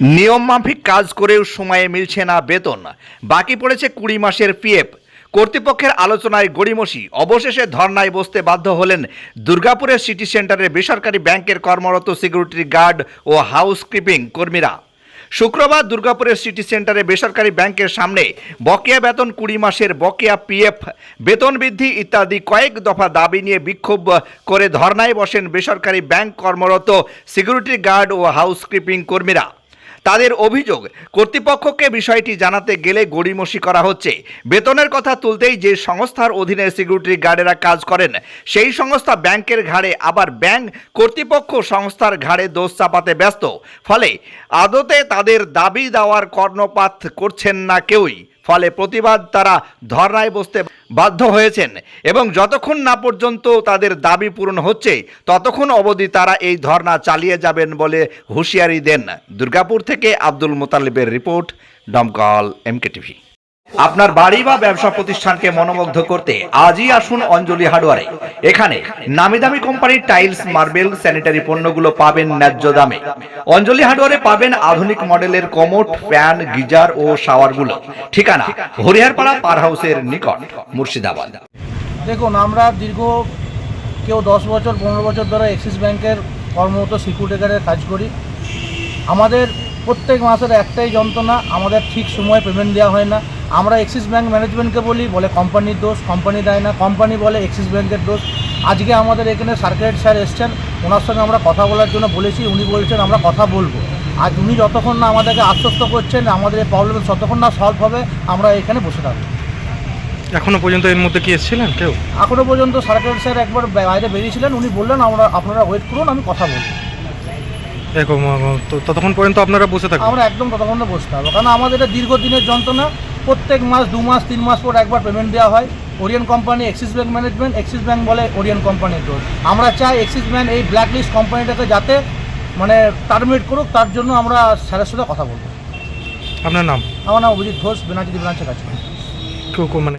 নিয়মমাফিক কাজ করেও সময়ে মিলছে না বেতন। বাকি পড়েছে কুড়ি মাসের পিএফ কর্তৃপক্ষের আলোচনায় গড়িমসি। অবশেষে ধর্নায় বসতে বাধ্য হলেন দুর্গাপুরের সিটি সেন্টারের বেসরকারি ব্যাংকের কর্মরত সিকিউরিটি গার্ড ও হাউসকিপিং কর্মীরা। শুক্রবার দুর্গাপুরের সিটি সেন্টারে বেসরকারি ব্যাংকের সামনে বকেয়া বেতন কুড়ি মাসের বকেয়া পিএফ বেতন বৃদ্ধি ইত্যাদি কয়েক দফা দাবি নিয়ে বিক্ষোভ করে ধর্নায় বসেন বেসরকারি ব্যাংক কর্মরত সিকিউরিটি গার্ড ও হাউসকিপিং কর্মীরা। তাদের অভিযোগ, কর্তৃপক্ষকে বিষয়টি জানাতে গেলে গড়িমসি করা হচ্ছে। বেতনের কথা তুলতেই যে সংস্থার অধীনে সিকিউরিটি গার্ডেরা কাজ করেন, সেই সংস্থা ব্যাংকের ঘাড়ে, আবার ব্যাংক কর্তৃপক্ষ সংস্থার ঘাড়ে দোষ চাপাতে ব্যস্ত। ফলে আদতে তাদের দাবি দেওয়ার কর্ণপাত করছেন না কেউই। ফলে প্রতিবাদ তারা ধর্নায় বসতে বাধ্য হয়েছেন এবং যতক্ষণ না পর্যন্ত তাদের দাবি পূরণ হচ্ছে, ততক্ষণ অবধি তারা এই ধর্না চালিয়ে যাবেন বলে হুঁশিয়ারি দেন দুর্গাপুর থেকে Abdul মোতালিবের report Domkal M K TV আপনার বাড়ি বা ব্যবসা প্রতিষ্ঠানকে মনোমুগ্ধ করতে আজই আসুন অঞ্জলি হার্ডওয়ারে। এখানে নামি দামি কোম্পানির টাইলস, মার্বেল, স্যানিটারি পণ্যগুলো পাবেন ন্যায্য দামে। অঞ্জলি হার্ডওয়ারে পাবেন আধুনিক মডেলের কমোট ফ্যান, গিজার ও শাওয়ারগুলো। ঠিকানা হরিহারপাড়া পার হাউসের নিকট, মুর্শিদাবাদ। দেখুন, আমরা দীর্ঘ কেউ দশ বছর, পনেরো বছর ধরে অ্যাক্সিস ব্যাংকের কর্মরত সিকিউরিটি গার্ডের কাজ করি। আমাদের প্রত্যেক মাসের একটাই যন্ত্রণা, আমাদের ঠিক সময়ে পেমেন্ট দেওয়া হয় না। আমরা অ্যাক্সিস ব্যাঙ্ক ম্যানেজমেন্টকে বলি বলে কোম্পানির দোষ কোম্পানি দেয় না। কোম্পানি বলে অ্যাক্সিস ব্যাঙ্কের দোষ। আজকে আমাদের এখানে সার্কুলেট স্যার এসছেন ওনার সঙ্গে আমরা কথা বলার জন্য বলেছি উনি বলছেন আমরা কথা বলব। আর উনি যতক্ষণ না আমাদেরকে আশ্বস্ত করছেন আমাদের এই প্রবলেম ততক্ষণ না সলভ হবে আমরা এখানে বসে থাকব। এখনও পর্যন্ত এর মধ্যে কি এসেছিলেন কেউ? এখনও পর্যন্ত সার্কেল স্যার একবার বাইরে বেরিয়েছিলেন উনি বললেন আমরা আপনারা ওয়েট করুন আমি কথা বলব। ততক্ষণ পর্যন্ত আপনারা বসে থাকবেন? আমরা একদম ততক্ষণ না বসতে হবে কারণ আমাদের এটা দীর্ঘদিনের যন্ত্রণা। প্রত্যেক মাস দু মাস তিন মাস পর একবার পেমেন্ট দেওয়া হয়। Orion company Axis bank management Axis bank বলে ওরিয়ন কোম্পানির দোষ। আমরা চাই এক্সিস ব্যাঙ্ক এই ব্ল্যাক লিস্ট কোম্পানিটাকে যাতে মানে টার্মিনেট করুক তার জন্য আমরা স্যারের সাথে কথা বলব। আপনার নাম? আমার নাম অভিজিৎ ঘোষ বেনাচিদি ব্রাঞ্চের কাছে। কেউ মানে